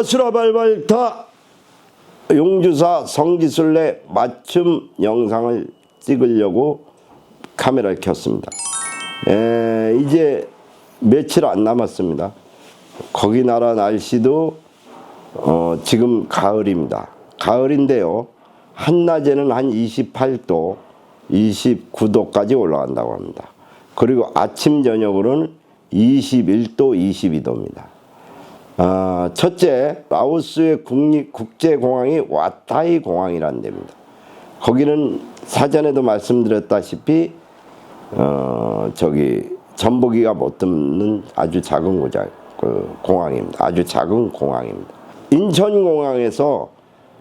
아수라발발타 용주사 성지순례 맞춤 영상을 찍으려고 카메라를 켰습니다. 에, 이제 며칠 안 남았습니다. 거기 나라 날씨도 어, 지금 가을입니다. 가을인데요. 한낮에는 한 28도, 29도까지 올라간다고 합니다. 그리고 아침 저녁으로는 21도, 22도입니다. 아, 첫째, 라오스의 국립 국제공항이 와타이 공항이라는 데입니다. 거기는 사전에도 말씀드렸다시피 어, 저기 전복이가 못 듭는 아주 작은 고장, 그 공항입니다. 아주 작은 공항입니다. 인천공항에서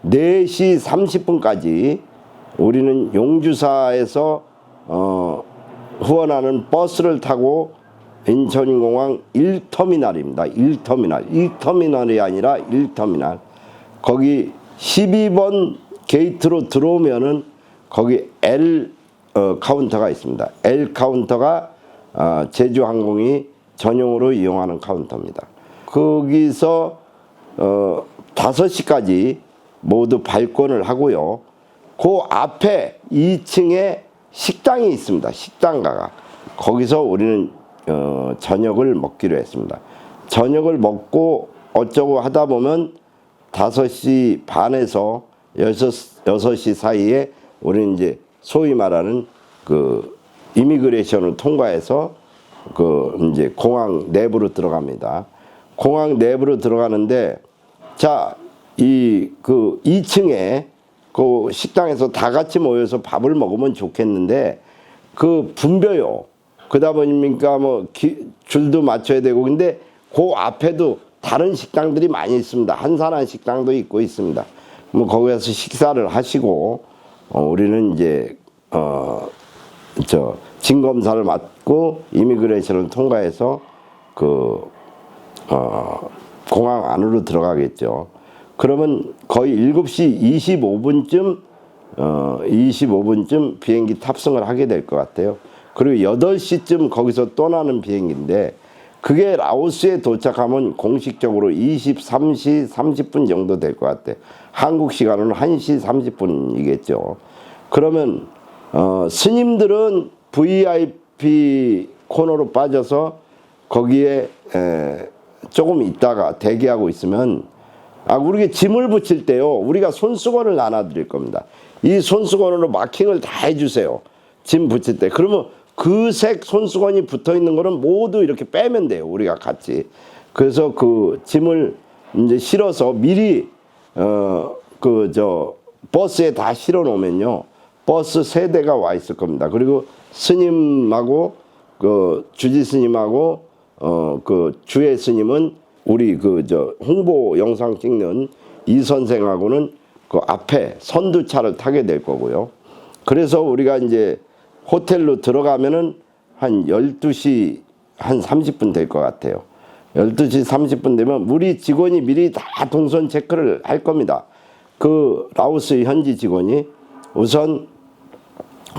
4시 30분까지 우리는 용주사에서 어, 후원하는 버스를 타고 인천공항 1터미널입니다. 1터미널. 2터미널이 아니라 1터미널. 거기 12번 게이트로 들어오면은 거기 L 어, 카운터가 있습니다. L 카운터가 어, 제주항공이 전용으로 이용하는 카운터입니다. 거기서 어, 5시까지 모두 발권을 하고요. 그 앞에 2층에 식당이 있습니다. 식당가가. 거기서 우리는 어, 저녁을 먹기로 했습니다. 저녁을 먹고 어쩌고 하다 보면 5시 반에서 6, 6시 사이에 우리는 이제 소위 말하는 그 이미그레이션을 통과해서 그 이제 공항 내부로 들어갑니다. 공항 내부로 들어가는데 자, 이 그 2층에 그 식당에서 다 같이 모여서 밥을 먹으면 좋겠는데 그 분벼요. 그러다 보니까 뭐 기- 줄도 맞춰야 되고 근데 그 앞에도 다른 식당들이 많이 있습니다. 한산한 식당도 있고 있습니다. 뭐 거기에서 식사를 하시고 어, 우리는 이제 어저 진검사를 맞고 이미그레이션을 통과해서 그 어, 공항 안으로 들어가겠죠. 그러면 거의 7시 25분쯤 어, 25분쯤 비행기 탑승을 하게 될 것 같아요. 그리고 8시쯤 거기서 떠나는 비행기인데 그게 라오스에 도착하면 공식적으로 23시 30분 정도 될 것 같아요. 한국 시간으로 1시 30분이겠죠. 그러면 어, 스님들은 VIP 코너로 빠져서 거기에 에, 조금 있다가 대기하고 있으면 아 우리가 짐을 붙일 때요 우리가 손수건을 나눠 드릴 겁니다 이 손수건으로 마킹을 다 해주세요 짐 붙일 때 그러면 그 색 손수건이 붙어 있는 거는 모두 이렇게 빼면 돼요 우리가 같이 그래서 그 짐을 이제 실어서 미리 어 그 저 버스에 다 실어 놓으면요 버스 세 대가 와 있을 겁니다 그리고 스님하고 그 주지 스님하고 어 그 주의 스님은 우리 그 저 홍보 영상 찍는 이 선생하고는 그 앞에 선두차를 타게 될 거고요. 그래서 우리가 이제 호텔로 들어가면은 한 12시 한 30분 될 것 같아요. 12시 30분 되면 우리 직원이 미리 다 동선 체크를 할 겁니다. 그 라오스 현지 직원이 우선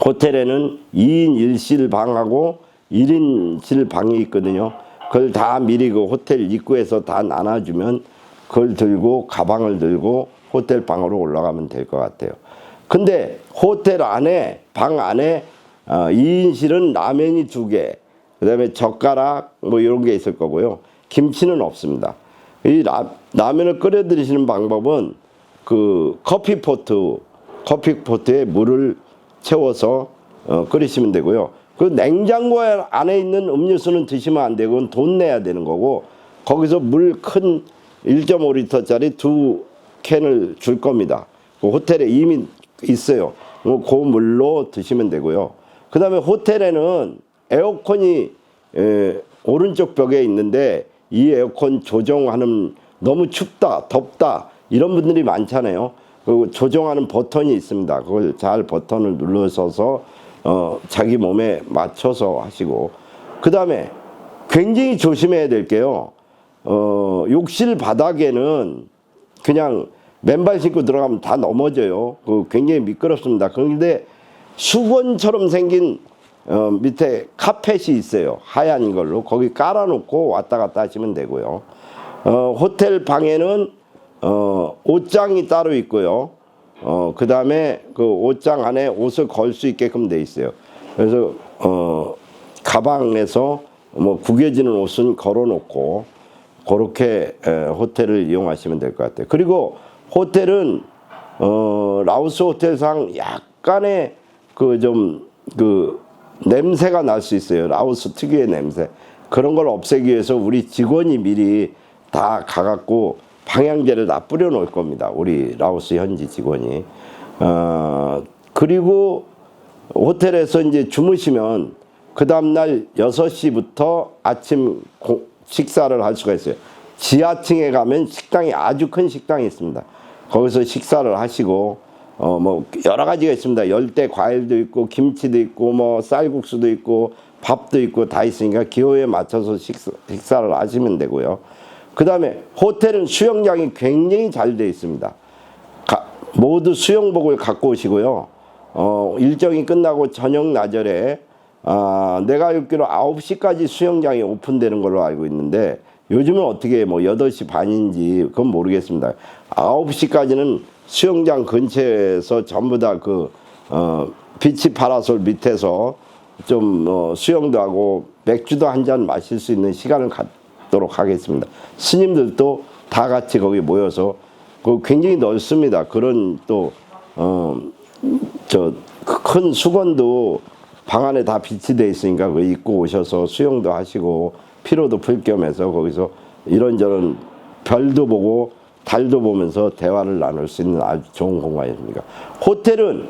호텔에는 2인 1실 방하고 1인실 방이 있거든요. 그걸 다 미리 그 호텔 입구에서 다 나눠주면 그걸 들고 가방을 들고 호텔 방으로 올라가면 될 것 같아요. 근데 호텔 안에 방 안에 어, 2인실은 라면이 두 개, 그 다음에 젓가락 뭐 이런 게 있을 거고요. 김치는 없습니다. 이 라, 라면을 끓여 드시는 방법은 그 커피 포트 커피 포트에 물을 채워서 어, 끓이시면 되고요. 그 냉장고 안에 있는 음료수는 드시면 안 되고 돈 내야 되는 거고 거기서 물 큰 1.5리터짜리 두 캔을 줄 겁니다. 그 호텔에 이미 있어요. 그 물로 드시면 되고요. 그 다음에 호텔에는 에어컨이 에, 오른쪽 벽에 있는데 이 에어컨 조정하는 너무 춥다, 덥다 이런 분들이 많잖아요. 그 조정하는 버튼이 있습니다. 그걸 잘 버튼을 눌러서서 어, 자기 몸에 맞춰서 하시고 그 다음에 굉장히 조심해야 될 게요. 어, 욕실 바닥에는 그냥 맨발 신고 들어가면 다 넘어져요. 그 굉장히 미끄럽습니다. 그런데 수건처럼 생긴 어, 밑에 카펫이 있어요. 하얀 걸로 거기 깔아놓고 왔다 갔다 하시면 되고요. 어, 호텔 방에는 어, 옷장이 따로 있고요. 어, 그 다음에 그 옷장 안에 옷을 걸 수 있게끔 돼 있어요. 그래서, 어, 가방에서 뭐 구겨지는 옷은 걸어 놓고, 그렇게 에, 호텔을 이용하시면 될 것 같아요. 그리고 호텔은, 어, 라오스 호텔상 약간의 그 좀, 그, 냄새가 날 수 있어요. 라오스 특유의 냄새. 그런 걸 없애기 위해서 우리 직원이 미리 다 가갖고 방향제를 다 뿌려 놓을 겁니다. 우리 라오스 현지 직원이. 어, 그리고 호텔에서 이제 주무시면 그 다음날 6시부터 아침 고- 식사를 할 수가 있어요. 지하층에 가면 식당이 아주 큰 식당이 있습니다. 거기서 식사를 하시고 어 뭐 여러 가지가 있습니다. 열대 과일도 있고 김치도 있고 뭐 쌀국수도 있고 밥도 있고 다 있으니까 기호에 맞춰서 식사, 식사를 하시면 되고요. 그 다음에 호텔은 수영장이 굉장히 잘 돼 있습니다. 가- 모두 수영복을 갖고 오시고요. 어, 일정이 끝나고 저녁 나절에 아, 내가 알기로 9시까지 수영장이 오픈되는 걸로 알고 있는데 요즘은 어떻게 뭐 8시 반인지 그건 모르겠습니다. 9시까지는 수영장 근처에서 전부 다그 어, 비치 파라솔 밑에서 좀 어, 수영도 하고 맥주도 한 잔 마실 수 있는 시간을 갖도록 하겠습니다. 스님들도 다 같이 거기 모여서 그 굉장히 넓습니다. 그런 또 어, 저 큰 수건도 방 안에 다 비치돼 있으니까 그 입고 오셔서 수영도 하시고 피로도 풀 겸해서 거기서 이런저런 별도 보고 달도 보면서 대화를 나눌 수 있는 아주 좋은 공간입니다. 호텔은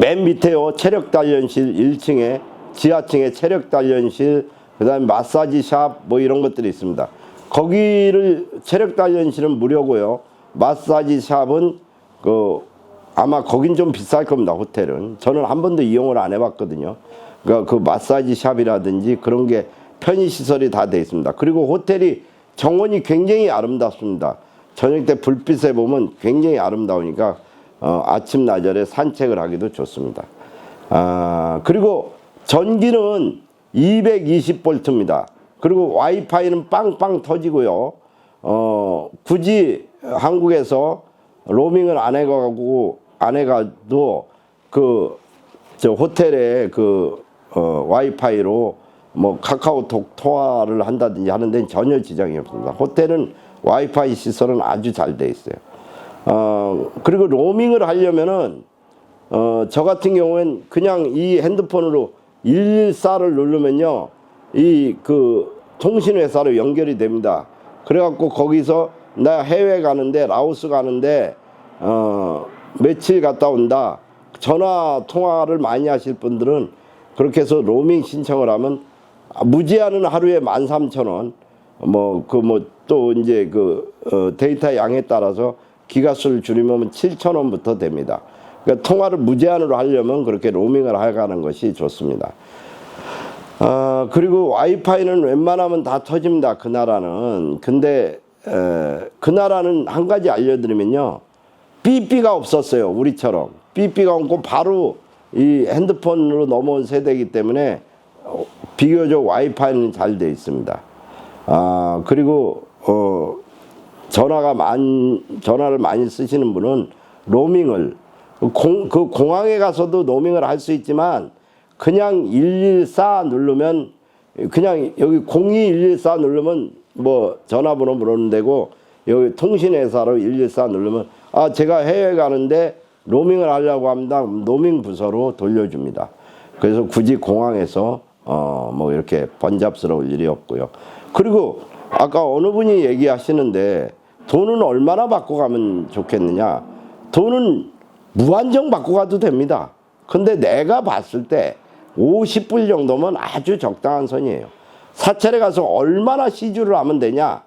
맨 밑에요 체력 단련실 1층에 지하층에 체력 단련실 그다음에 마사지 샵뭐 이런 것들이 있습니다. 거기를 체력 단련실은 무료고요. 마사지 샵은 그 아마 거긴 좀 비쌀 겁니다. 호텔은 저는 한 번도 이용을 안 해봤거든요. 그러니까 그 마사지 샵이라든지 그런 게 편의 시설이 다 돼 있습니다. 그리고 호텔이 정원이 굉장히 아름답습니다. 저녁 때 불빛에 보면 굉장히 아름다우니까 어, 아침 나절에 산책을 하기도 좋습니다. 아, 그리고 전기는 220볼트입니다. 그리고 와이파이는 빵빵 터지고요. 어, 굳이 한국에서 로밍을 안 해가고 안 해가도 그 저 호텔에 그 어, 와이파이로 뭐 카카오톡 통화를 한다든지 하는 데는 전혀 지장이 없습니다. 호텔은 와이파이 시설은 아주 잘 돼 있어요. 어, 그리고 로밍을 하려면은 어, 저 같은 경우엔 그냥 이 핸드폰으로 114를 누르면요. 이 그 통신회사로 연결이 됩니다. 그래갖고 거기서 나 해외 가는데 라오스 가는데 어, 며칠 갔다 온다. 전화 통화를 많이 하실 분들은 그렇게 해서 로밍 신청을 하면 무제한은 하루에 13,000원. 뭐 그 뭐 또 이제 그 어, 데이터 양에 따라서 기가수를 줄이면 7,000원부터 됩니다. 그러니까 통화를 무제한으로 하려면 그렇게 로밍을 해가는 것이 좋습니다. 아 그리고 와이파이는 웬만하면 다 터집니다. 그 나라는. 근데 에, 그 나라는 한 가지 알려드리면요. 삐삐가 없었어요. 우리처럼. 삐삐가 없고 바로 이 핸드폰으로 넘어온 세대이기 때문에 어, 비교적 와이파이는 잘 돼 있습니다. 아 그리고 어 전화가 많 전화를 많이 쓰시는 분은 로밍을 공, 그 공항에 가서도 로밍을 할 수 있지만 그냥 114 누르면 그냥 여기 02114 누르면 뭐 전화번호 물어는 되고 여기 통신회사로 114 누르면 아 제가 해외 가는데 로밍을 하려고 합니다. 로밍 부서로 돌려줍니다. 그래서 굳이 공항에서 어 뭐 이렇게 번잡스러울 일이 없고요. 그리고 아까 어느 분이 얘기하시는데 돈은 얼마나 받고 가면 좋겠느냐? 돈은 무한정 받고 가도 됩니다. 근데 내가 봤을 때 50불 정도면 아주 적당한 선이에요. 사찰에 가서 얼마나 시주를 하면 되냐?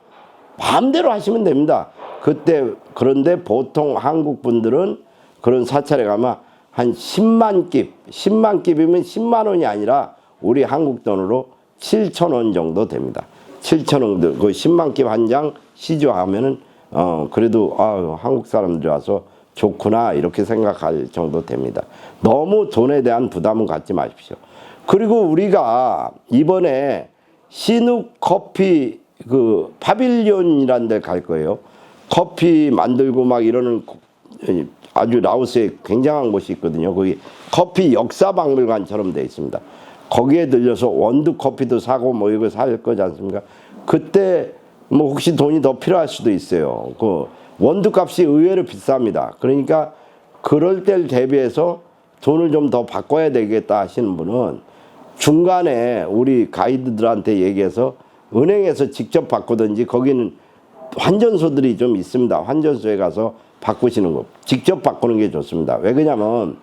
마음대로 하시면 됩니다. 그때 그런데 보통 한국 분들은 그런 사찰에 가면 한 10만 깁, 10만 깁이면 10만 원이 아니라 우리 한국 돈으로 7천 원 정도 됩니다. 7천 원, 그 10만 깁 한 장 시주하면은 어 그래도 아 한국 사람들이 와서 좋구나 이렇게 생각할 정도 됩니다. 너무 돈에 대한 부담은 갖지 마십시오. 그리고 우리가 이번에 시누 커피 그 파빌리온이라는 데갈 거예요. 커피 만들고 막 이러는 고- 아주 라오스에 굉장한 곳이 있거든요. 거기 커피 역사 박물관처럼 돼 있습니다. 거기에 들려서 원두 커피도 사고 뭐 이거 살 거지 않습니까? 그때 뭐 혹시 돈이 더 필요할 수도 있어요. 그 원두 값이 의외로 비쌉니다. 그러니까 그럴 때를 대비해서 돈을 좀 더 바꿔야 되겠다 하시는 분은 중간에 우리 가이드들한테 얘기해서 은행에서 직접 바꾸든지 거기는 환전소들이 좀 있습니다. 환전소에 가서 바꾸시는 거. 직접 바꾸는 게 좋습니다. 왜 그러냐면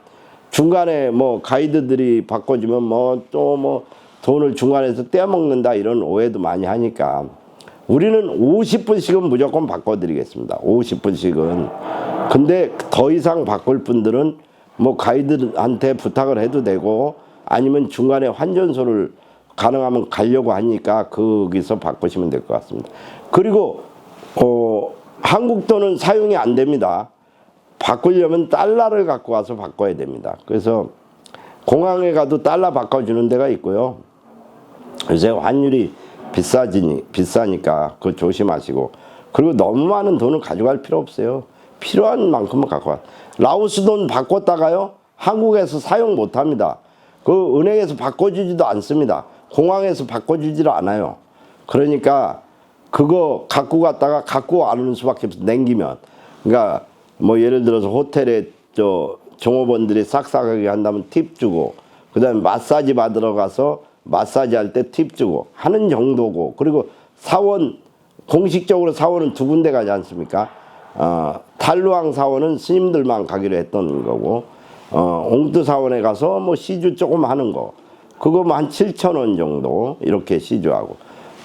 중간에 뭐 가이드들이 바꿔주면 뭐또뭐 돈을 중간에서 떼어먹는다 이런 오해도 많이 하니까 우리는 50분씩은 무조건 바꿔드리겠습니다. 50분씩은. 근데 더 이상 바꿀 분들은 뭐 가이드한테 부탁을 해도 되고 아니면 중간에 환전소를 가능하면 가려고 하니까 거기서 바꾸시면 될 것 같습니다. 그리고 어, 한국 돈은 사용이 안 됩니다. 바꾸려면 달러를 갖고 와서 바꿔야 됩니다. 그래서 공항에 가도 달러 바꿔주는 데가 있고요. 요새 환율이 비싸지니 비싸니까 그거 조심하시고 그리고 너무 많은 돈을 가져갈 필요 없어요. 필요한 만큼만 갖고 와. 라오스 돈 바꿨다가요 한국에서 사용 못 합니다. 그 은행에서 바꿔주지도 않습니다. 공항에서 바꿔주지를 않아요. 그러니까 그거 갖고 갔다가 갖고 와는 수밖에 없어. 냉기면. 그러니까 뭐 예를 들어서 호텔에 저 종업원들이 싹싹하게 한다면 팁 주고 그다음에 마사지 받으러 가서 마사지 할 때 팁 주고 하는 정도고. 그리고 사원 공식적으로 사원은 두 군데 가지 않습니까? 어, 탈루앙 사원은 스님들만 가기로 했던 거고 어, 옹두 사원에 가서 뭐 시주 조금 하는 거. 그거 뭐한 7천 원 정도 이렇게 시주하고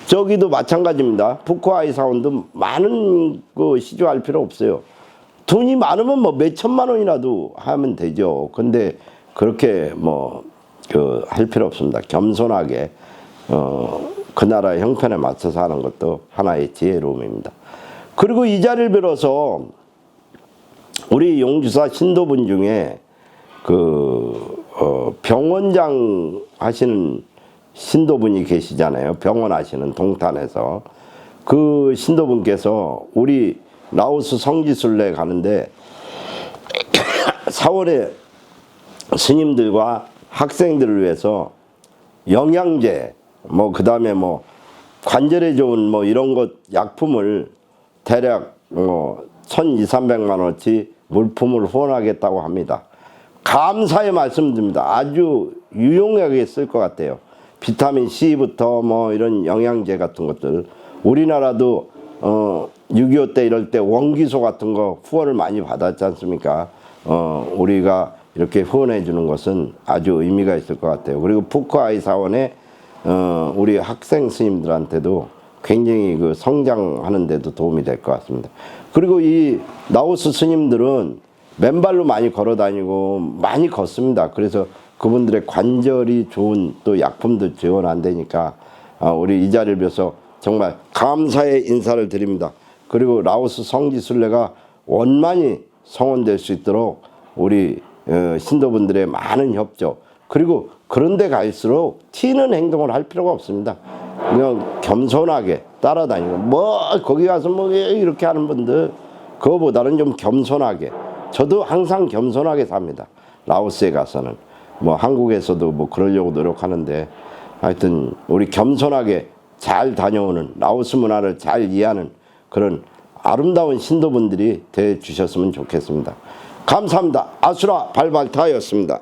저기도 마찬가지입니다. 푸쿠아이 사원도 많은 그 시주할 필요 없어요. 돈이 많으면 뭐 몇 천만 원이라도 하면 되죠. 근데 그렇게 뭐 그 할 필요 없습니다. 겸손하게 어, 그 나라의 형편에 맞춰서 하는 것도 하나의 지혜로움입니다. 그리고 이 자리를 빌어서 우리 용주사 신도분 중에 그 어, 병원장 하시는 신도분이 계시잖아요. 병원 하시는 동탄에서 그 신도분께서 우리 라오스 성지순례 가는데 사월에 스님들과 학생들을 위해서 영양제 뭐 그 다음에 뭐 관절에 좋은 뭐 이런 것 약품을 대략 뭐 1,200, 300만 원어치 물품을 후원하겠다고 합니다. 감사의 말씀드립니다. 아주 유용하게 쓸 것 같아요. 비타민 C부터 뭐 이런 영양제 같은 것들 우리나라도 어 6.25 때 이럴 때 원기소 같은 거 후원을 많이 받았지 않습니까? 어 우리가 이렇게 후원해 주는 것은 아주 의미가 있을 것 같아요. 그리고 푸크아이 사원에 어 우리 학생 스님들한테도 굉장히 그 성장하는 데도 도움이 될 것 같습니다. 그리고 이 나우스 스님들은 맨발로 많이 걸어 다니고 많이 걷습니다. 그래서 그분들의 관절이 좋은 또 약품도 지원한다니까 아, 우리 이 자리를 빌어서 정말 감사의 인사를 드립니다. 그리고 라오스 성지순례가 원만히 성원될 수 있도록 우리 어, 신도분들의 많은 협조 그리고 그런데 갈수록 튀는 행동을 할 필요가 없습니다. 그냥 겸손하게 따라다니고 뭐 거기 가서 뭐 이렇게 하는 분들 그거보다는 좀 겸손하게 저도 항상 겸손하게 삽니다. 라오스에 가서는 뭐 한국에서도 뭐 그러려고 노력하는데 하여튼 우리 겸손하게 잘 다녀오는 라오스 문화를 잘 이해하는 그런 아름다운 신도분들이 돼 주셨으면 좋겠습니다. 감사합니다. 아수라 발발타였습니다.